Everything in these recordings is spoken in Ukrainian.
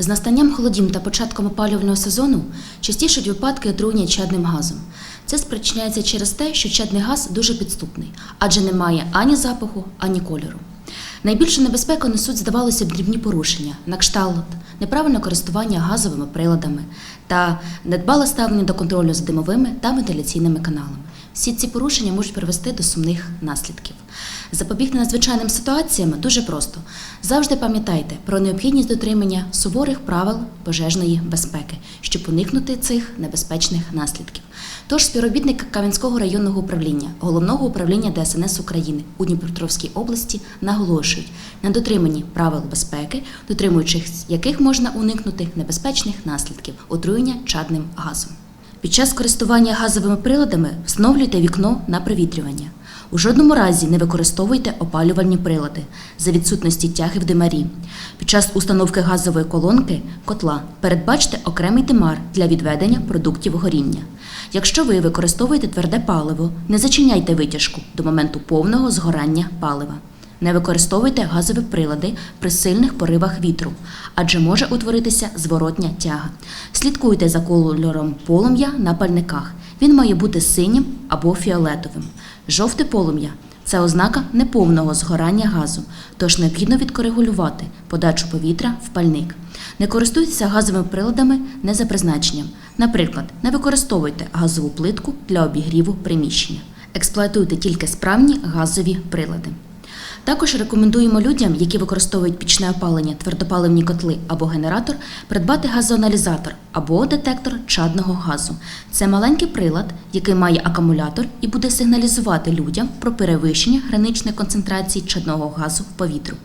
З настанням холодів та початком опалювального сезону частішать випадки отруєння чадним газом. Це спричиняється через те, що чадний газ дуже підступний, адже не має ані запаху, ані кольору. Найбільшу небезпеку несуть, здавалося б, дрібні порушення, на кшталт, неправильне користування газовими приладами та недбале ставлення до контролю за димовими та вентиляційними каналами. Всі ці порушення можуть привести до сумних наслідків. Запобігти надзвичайним ситуаціям дуже просто. Завжди пам'ятайте про необхідність дотримання суворих правил пожежної безпеки, щоб уникнути цих небезпечних наслідків. Тож співробітники Кам'янського районного управління, головного управління ДСНС України у Дніпропетровській області наголошують на дотриманні правил безпеки, дотримуючись яких можна уникнути небезпечних наслідків отруєння чадним газом. Під час користування газовими приладами встановлюйте вікно на провітрювання. У жодному разі не використовуйте опалювальні прилади за відсутності тяги в димарі. Під час установки газової колонки котла передбачте окремий димар для відведення продуктів горіння. Якщо ви використовуєте тверде паливо, не зачиняйте витяжку до моменту повного згорання палива. Не використовуйте газові прилади при сильних поривах вітру, адже може утворитися зворотня тяга. Слідкуйте за кольором полум'я на пальниках. Він має бути синім або фіолетовим. Жовте полум'я це ознака неповного згорання газу, тож необхідно відкоригулювати подачу повітря в пальник. Не користуйтеся газовими приладами не за призначенням. Наприклад, не використовуйте газову плитку для обігріву приміщення. Експлуатуйте тільки справні газові прилади. Також рекомендуємо людям, які використовують пічне опалення, твердопаливні котли або генератор, придбати газоаналізатор або детектор чадного газу. Це маленький прилад, який має акумулятор і буде сигналізувати людям про перевищення граничної концентрації чадного газу в повітрю.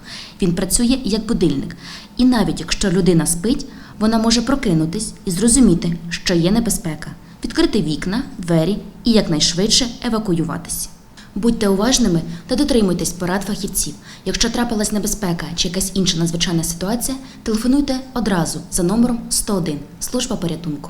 Він працює як будильник, і навіть якщо людина спить, вона може прокинутись і зрозуміти, що є небезпека, відкрити вікна, двері і якнайшвидше евакуюватися. Будьте уважними та дотримуйтесь порад фахівців. Якщо трапилась небезпека чи якась інша надзвичайна ситуація, телефонуйте одразу за номером 101 служба порятунку.